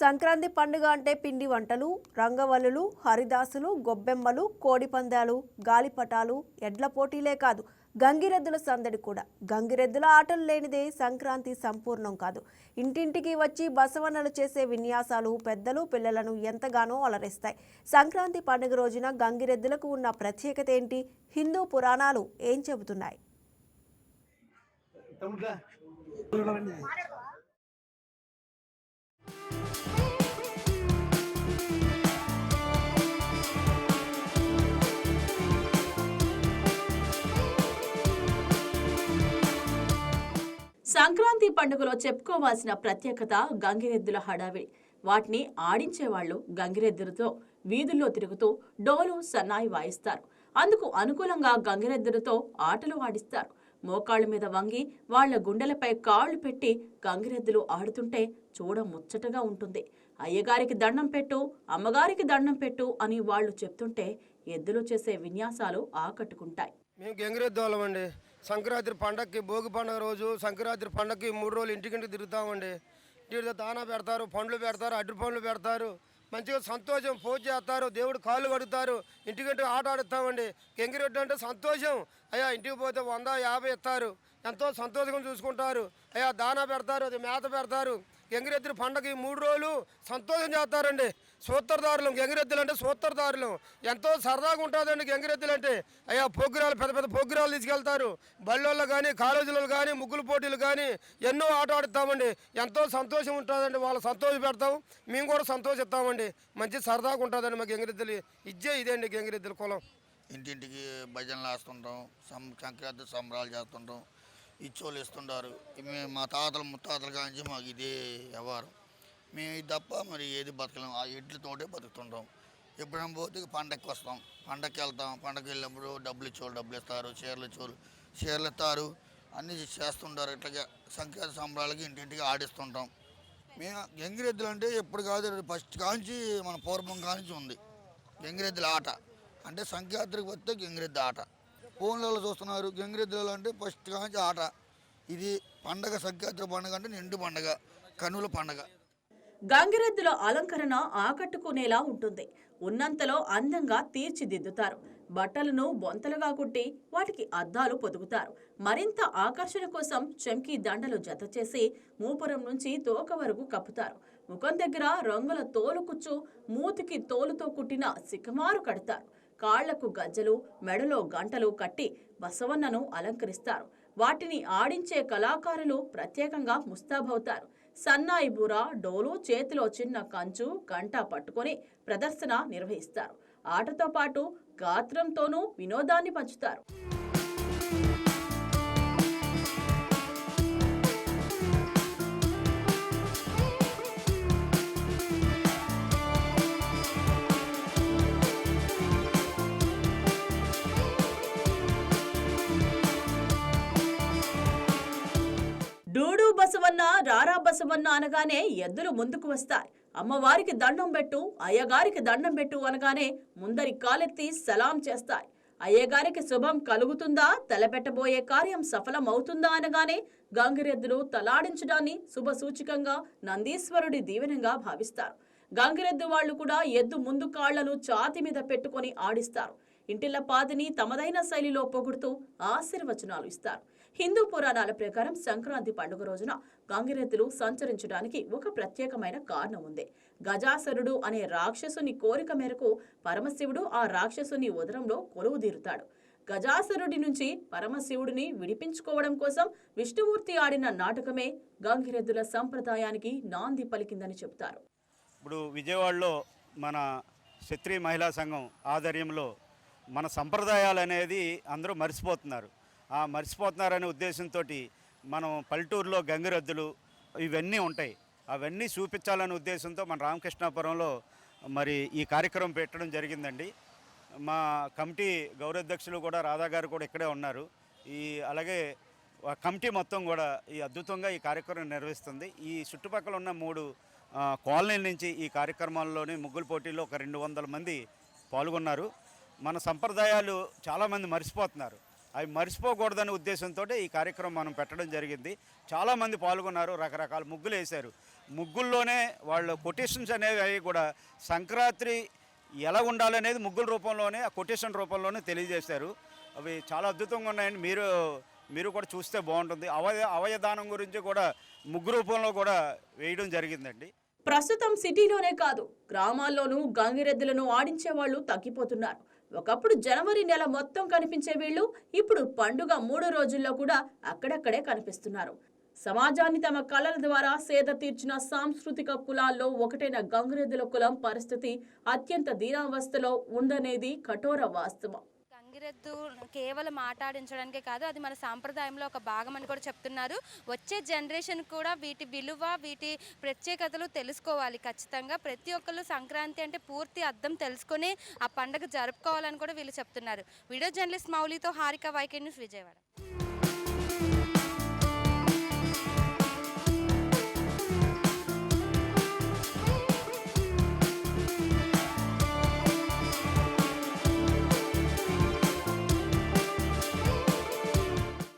సంక్రాంతి పండుగ అంటే పిండి వంటలు రంగవల్లులు హరిదాసులు గొబ్బెమ్మలు కోడిపందాలు గాలిపటాలు ఎడ్ల పోటీలే కాదు గంగిరెద్దుల సందడి కూడా. గంగిరెద్దుల ఆటలు లేనిదే సంక్రాంతి సంపూర్ణం కాదు. ఇంటింటికి వచ్చి బసవన్నలు చేసే విన్యాసాలు పెద్దలు పిల్లలను ఎంతగానో అలరిస్తాయి. సంక్రాంతి పండుగ రోజున గంగిరెద్దులకు ఉన్న ప్రత్యేకత ఏంటి? హిందూ పురాణాలు ఏం చెబుతున్నాయి? సంక్రాంతి పండుగలో చెప్పుకోవాల్సిన ప్రత్యేకత గంగిరెద్దుల హడావిడి. వాటిని ఆడించేవాళ్ళు గంగిరెద్దులతో వీధుల్లో తిరుగుతూ డోలు సన్నాయి వాయిస్తారు. అందుకు అనుకూలంగా గంగిరెద్దులతో ఆటలు ఆడిస్తారు. మోకాళ్ళ మీద వంగి వాళ్ళ గుండెలపై కాళ్ళు పెట్టి గంగిరెద్దులు ఆడుతుంటే చూడ ముచ్చటగా ఉంటుంది. అయ్యగారికి దండం పెట్టు అమ్మగారికి దండం పెట్టు అని వాళ్ళు చెప్తుంటే ఎద్దులు చేసే విన్యాసాలు ఆకట్టుకుంటాయి. మేము గంగిరెద్దు అండి. సంక్రాంతి పండగకి భోగి పండగ రోజు సంక్రాంతి పండగకి మూడు రోజులు ఇంటికింటికి తిరుగుతామండి ఇంటి దానా పెడతారు పండ్లు పెడతారు అడ్డు పండ్లు పెడతారు. మంచిగా సంతోషం పూజ చేస్తారు దేవుడు కాళ్ళు కడుగుతారు ఇంటికంటే ఆట ఆడుతామండి. గంగిరెద్దు అంటే సంతోషం. అయ్యా ఇంటికి పోతే వంద యాభై ఇస్తారు. ఎంతో సంతోషంగా చూసుకుంటారు. అయ్యా దానా పెడతారు అది మేత పెడతారు. గంగిరెద్దుల పండగ ఈ మూడు రోజులు సంతోషం చేస్తారండి. సూత్రధారులం గంగిరెద్దులు అంటే సూత్రధారులం. ఎంతో సరదాగా ఉంటుందండి గంగిరెద్దులు అంటే అయ్యా పొగ్గురాలు పెద్ద పెద్ద పొగ్గురాలు తీసుకెళ్తారు. బళ్ళల్లో కానీ కాలేజీలలో కానీ ముగ్గులు పోటీలు కానీ ఎన్నో ఆట ఆడుతామండి ఎంతో సంతోషం ఉంటుందండి. వాళ్ళు సంతోష పెడతాం. మేము కూడా సంతోషిస్తామండి. మంచి సరదాగా ఉంటుందండి మా గంగిరెద్దులు. ఇజ్జే ఇదేండి గంగిరెద్దుల కులం. ఇంటింటికి భజనలు వేస్తుంటాం సం సంక్రాంతి సంబరాలు చేస్తుంటాం. ఇచ్చోళ్ళు ఇస్తుంటారు. మేము మా తాతలు ముత్తాతలు కాంచి మాకు ఇదే వ్యవహారం. మేము తప్ప మరి ఏది బతకలేం. ఆ ఎడ్లతోటే బతుకుతుంటాం. ఎప్పుడైనా పోతే పండగకి వస్తాం. పండగకి వెళ్తాం. పండగకి వెళ్ళినప్పుడు డబ్బులు ఇచ్చేవాళ్ళు డబ్బులు ఇస్తారు. చీరలు ఇచ్చేవాళ్ళు చీరలు ఇస్తారు. అన్నీ చేస్తుంటారు. ఇట్లాగే సంక్రాంతి సంబరాలకి ఇంటింటికి ఆడిస్తుంటాం. మేము గంగిరెద్దులు అంటే ఎప్పుడు కాదు ఫస్ట్ కాంచి మన పూర్వం కాంచి ఉంది. గంగిరెద్దుల ఆట. అంటే సంక్రాంతికి వస్తే గంగిరెద్దు ఆట. ఫోన్లలో చూస్తున్నారు. గంగిరెద్దులు అంటే ఫస్ట్ కాంచి ఆట. ఇది పండగ సంక్రాంతి పండగ అంటే నిండు పండగ కనుల పండగ. గంగిరెద్దుల అలంకరణ ఆకట్టుకునేలా ఉంటుంది. ఉన్నంతలో అందంగా తీర్చిదిద్దుతారు. బట్టలను బొంతలుగా కుట్టి వాటికి అద్దాలు పొదుగుతారు. మరింత ఆకర్షణ కోసం చెంకి దండలు జత చేసి మూపురం నుంచి తోక వరకు కప్పుతారు. ముఖం దగ్గర రంగుల తోలు కుచ్చు మూతికి తోలుతో కుట్టిన సికమారు కడతారు. కాళ్ళకు గజ్జలు మెడలో గంటలు కట్టి బసవన్నను అలంకరిస్తారు. వాటిని ఆడించే కళాకారులు ప్రత్యేకంగా ముస్తాబవుతారు. సన్నాయి బుర డోలు చేతిలో చిన్న కంచు గంట పట్టుకొని ప్రదర్శన నిర్వహిస్తారు. ఆటతో పాటు గాత్రంతోనూ వినోదాన్ని పంచుతారు. రారా అనగానే ఎద్దులు ముందుకు వస్తాయి. అమ్మవారికి దండం పెట్టు అయ్యగారికి దండం పెట్టు అనగానే ముందరి కాలెత్తి సలాం చేస్తాయి. అయ్యగారికి శుభం కలుగుతుందా? తలపెట్టబోయే కార్యం సఫలం అవుతుందా అనగానే గంగిరెద్దులు తలాడించడాన్ని శుభ సూచికంగా నందీశ్వరుడి దీవెనంగా భావిస్తారు. గంగిరెద్దు వాళ్ళు కూడా ఎద్దు ముందు కాళ్ళను ఛాతి మీద పెట్టుకొని ఆడిస్తారు. ఇంటిల్ల పాదిని తమదైన శైలిలో పొగుడుతూ ఆశీర్వచనాలు ఇస్తారు. హిందూ పురాణాల ప్రకారం సంక్రాంతి పండుగ రోజున గంగిరెద్దులు సంచరించడానికి ఒక ప్రత్యేకమైన కారణం ఉంది. గజాసరుడు అనే రాక్షసుని కోరిక మేరకు పరమశివుడు ఆ రాక్షసుని ఉదరంలో కొలువు తీరుతాడు. గజాసురుడి నుంచి పరమశివుడిని విడిపించుకోవడం కోసం విష్ణుమూర్తి ఆడిన నాటకమే గంగిరెద్దుల సంప్రదాయానికి నాంది పలికిందని చెబుతారు. ఇప్పుడు విజయవాడలో మన క్షత్రియ మహిళా సంఘం ఆధ్వర్యంలో మన సంప్రదాయాలు అనేది అందరూ మర్చిపోతున్నారు ఆ మర్చిపోతున్నారనే ఉద్దేశంతో మనం పల్లెటూరులో గంగిరెద్దులు ఇవన్నీ ఉంటాయి. అవన్నీ చూపించాలనే ఉద్దేశంతో మన రామకృష్ణాపురంలో మరి ఈ కార్యక్రమం పెట్టడం జరిగిందండి. మా కమిటీ గౌరవాధ్యక్షులు కూడా రాధా గారు కూడా ఇక్కడే ఉన్నారు. ఈ అలాగే కమిటీ మొత్తం కూడా ఈ అద్భుతంగా ఈ కార్యక్రమం నిర్వహిస్తుంది. ఈ చుట్టుపక్కల ఉన్న మూడు కాలనీల నుంచి ఈ కార్యక్రమాల్లోని ముగ్గుల పోటీల్లో ఒక రెండు వందల మంది పాల్గొన్నారు. మన సంప్రదాయాలు చాలామంది మర్చిపోతున్నారు అవి మర్చిపోకూడదనే ఉద్దేశంతో ఈ కార్యక్రమం మనం పెట్టడం జరిగింది. చాలామంది పాల్గొన్నారు రకరకాల ముగ్గులు వేశారు. ముగ్గుల్లోనే వాళ్ళ కొటేషన్స్ అనేవి అవి కూడా సంక్రాంతి ఎలా ఉండాలనేది ముగ్గుల రూపంలోనే ఆ కొటేషన్ రూపంలోనే తెలియజేశారు. అవి చాలా అద్భుతంగా ఉన్నాయండి. మీరు మీరు కూడా చూస్తే బాగుంటుంది. అవయ అవయదానం గురించి కూడా ముగ్గు రూపంలో కూడా వేయడం జరిగిందండి. ప్రస్తుతం సిటీలోనే కాదు గ్రామాల్లోనూ గంగిరెద్దులను ఆడించే వాళ్ళు తగ్గిపోతున్నారు. ఒకప్పుడు జనవరి నెల మొత్తం కనిపించే వీళ్ళు ఇప్పుడు పండుగ మూడు రోజుల్లో కూడా అక్కడక్కడే కనిపిస్తున్నారు. సమాజాన్ని తమ కళల ద్వారా సేద తీర్చిన సాంస్కృతిక కులాల్లో ఒకటైన గంగిరెద్దుల కులం పరిస్థితి అత్యంత దీనావస్థలో ఉందనేది కఠోర వాస్తవం. గంగిరెద్దు కేవలం మాట్లాడించడానికే కాదు అది మన సాంప్రదాయంలో ఒక భాగం అని కూడా చెప్తున్నారు. వచ్చే జనరేషన్ కూడా వీటి విలువ వీటి ప్రత్యేకతలు తెలుసుకోవాలి ఖచ్చితంగా. ప్రతి ఒక్కళ్ళు సంక్రాంతి అంటే పూర్తి అర్థం తెలుసుకొని ఆ పండగ జరుపుకోవాలని కూడా వీళ్ళు చెప్తున్నారు. Video journalist మౌలితో Harika Y K news Vijayawada.